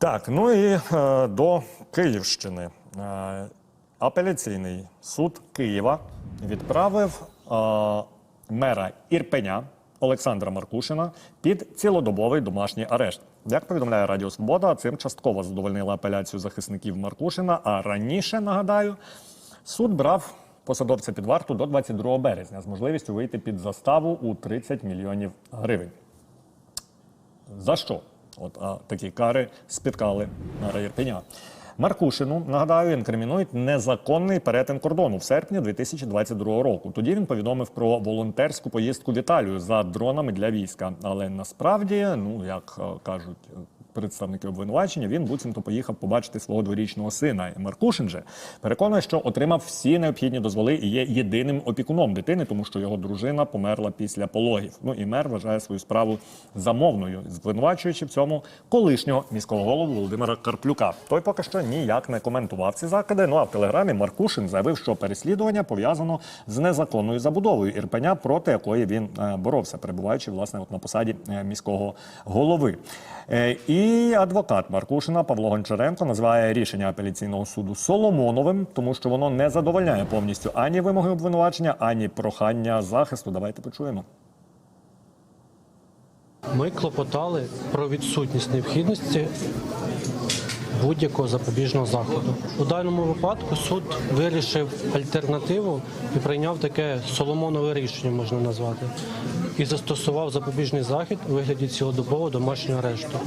Так, ну і е, до Київщини. Е, апеляційний суд Києва відправив е, мера Ірпеня Олександра Маркушина під цілодобовий домашній арешт. Як повідомляє Радіо Свобода, цим частково задовольнила апеляцію захисників Маркушина. А раніше нагадаю, суд брав посадовця під варту до 22 березня з можливістю вийти під заставу у 30 мільйонів гривень. За що? От а, такі кари спіткали мера Єрпеня. Маркушину, нагадаю, інкримінують незаконний перетин кордону в серпні 2022 року. Тоді він повідомив про волонтерську поїздку в Італію за дронами для війська. Але насправді, ну як е, кажуть представники обвинувачення, він буцімто поїхав побачити свого дворічного сина. І Маркушин же переконує, що отримав всі необхідні дозволи і є єдиним опікуном дитини, тому що його дружина померла після пологів. Ну і мер вважає свою справу замовною, звинувачуючи в цьому колишнього міського голову Володимира Карплюка. Той поки що ніяк не коментував ці закиди. Ну а в телеграмі Маркушин заявив, що переслідування пов'язано з незаконною забудовою Ірпеня, проти якої він е, боровся, перебуваючи власне от на посаді е, міського голови. Е, І адвокат Маркушина Павло Гончаренко називає рішення апеляційного суду Соломоновим, тому що воно не задовольняє повністю ані вимоги обвинувачення, ані прохання захисту. Давайте почуємо. Ми клопотали про відсутність необхідності будь-якого запобіжного заходу. У даному випадку суд вирішив альтернативу і прийняв таке соломонове рішення, можна назвати, і застосував запобіжний захід у вигляді цілодобового домашнього арешту.